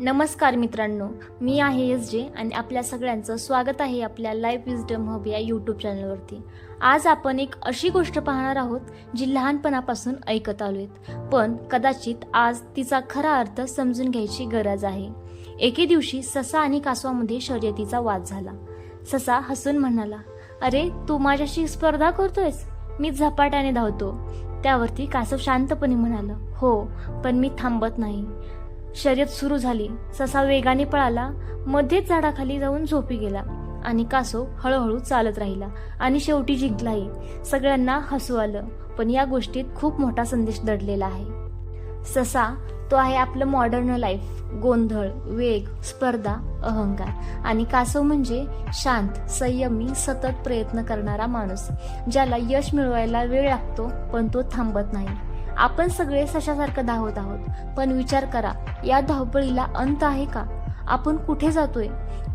नमस्कार मित्रांनो मी आहे एस जे आणि आपल्या सगळ्यांचं स्वागत आहे आपल्या लाईफ विजडम हब या यूट्यूब चॅनलवरती आज आपण एक अशी गोष्ट पाहणार आहोत जी लहानपणापासून ऐकत आलो आहेत. पण कदाचित आज तिचा खरा अर्थ समजून घ्यायची गरज आहे. एके दिवशी ससा आणि कासवामध्ये शर्यतीचा वाद झाला. ससा हसून म्हणाला अरे तू माझ्याशी स्पर्धा करतोयस? मी झपाट्याने धावतो. त्यावरती कासव शांतपणे म्हणालं हो पण मी थांबत नाही. शर्यत सुरू झाली. ससा वेगाने पळाला. मध्येच झाडाखाली जाऊन झोपी गेला. आणि कासव हळूहळू चालत राहिला आणि शेवटी जिंकलाही. सगळ्यांना हसू आलं पण या गोष्टीत खूप मोठा संदेश दडलेला आहे. ससा तो आहे आपलं मॉडर्न लाईफ गोंधळ वेग स्पर्धा अहंकार. आणि कासव म्हणजे शांत संयमी सतत प्रयत्न करणारा माणूस ज्याला यश मिळवायला वेळ लागतो पण तो थांबत नाही. आपण सगळे सशासारखं धावत आहोत. पण विचार करा या धावपळीला अंत आहे का? आपण कुठे जातोय?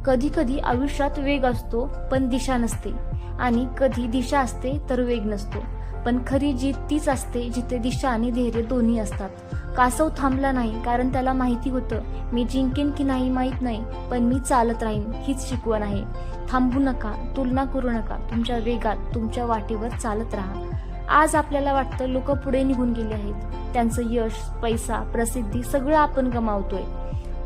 कधी कधी आयुष्यात वेग असतो पण दिशा नसते. आणि कधी दिशा असते तर वेग नसतो. पण खरी जीत तीच असते जिथे दिशा आणि धैर्य दोन्ही असतात. कासव थांबला नाही कारण त्याला माहिती होतं मी जिंकेन की नाही माहीत नाही पण मी चालत राहीन हीच शिकवण आहे. थांबू नका तुलना करू नका तुमच्या वेगात तुमच्या वाटेवर चालत राहा. आज आपल्याला वाटतं लोक पुढे निघून गेले आहेत. त्यांचं यश पैसा प्रसिद्धी सगळं आपण गमावतोय.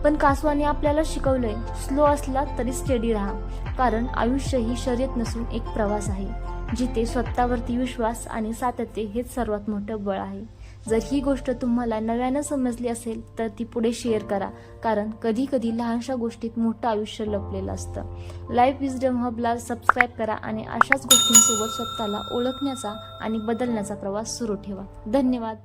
पण कासवाने आपल्याला शिकवलंय स्लो असला तरी स्टेडी राहा. कारण आयुष्य ही शर्यत नसून एक प्रवास आहे जिथे स्वतःवरती विश्वास आणि सातत्य हेच सर्वात मोठं बळ आहे. जर ही गोष्ट तुम्हाला नव्यानं समजली असेल तर ती पुढे शेअर करा. कारण कधी कधी लहानशा गोष्टीत मोठं आयुष्य लपलेलं असतं. लाईफ विजडम हबला सबस्क्राईब करा आणि अशाच गोष्टींसोबत स्वतःला ओळखण्याचा आणि बदलण्याचा प्रवास सुरू ठेवा. धन्यवाद.